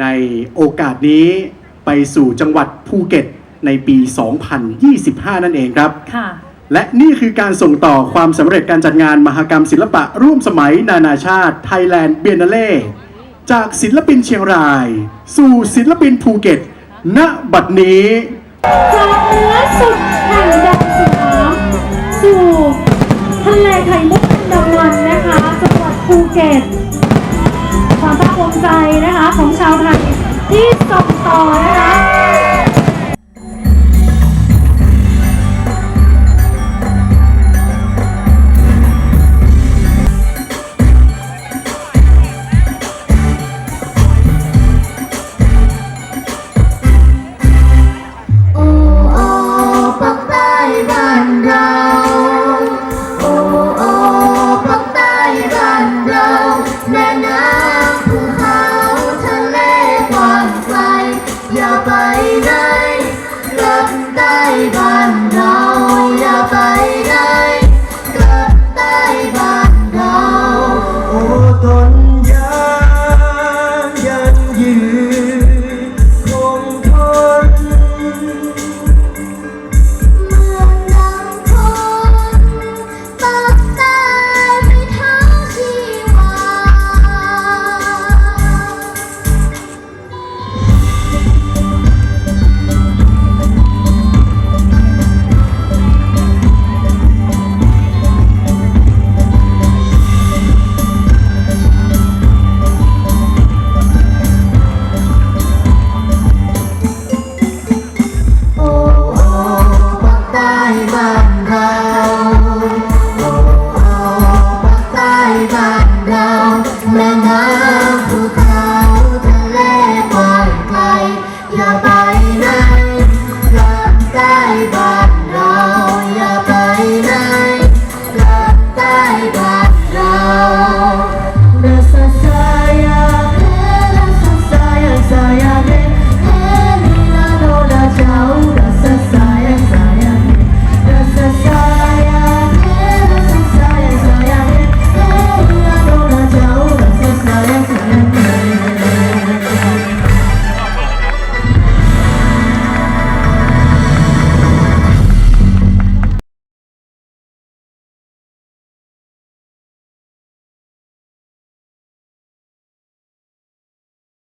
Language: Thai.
ในโอกาสนี้ไปสู่จังหวัดภูเก็ตในปี 2025 นั่นเองครับ ค่ะ และนี่คือการส่งต่อความสำเร็จการจัดงานมหกรรมศิลปะร่วมสมัยนานาชาติ Thailand Biennale จากศิลปินเชียงราย สู่ศิลปินภูเก็ต ณ บัดนี้ จากเหนือสุดแห่งแดนสยามสู่ทะเลไข่มุกอันดามันนะคะจังหวัดภูเก็ต ใจนะคะของชาวไทยที่ส่งต่อนะคะโอ้โอ้ปักใต้บ้านเรา อย่าไปไหนกลับใต้บ้านเราอย่าไปไหนกลับใต้บ้านเราโอ้ทน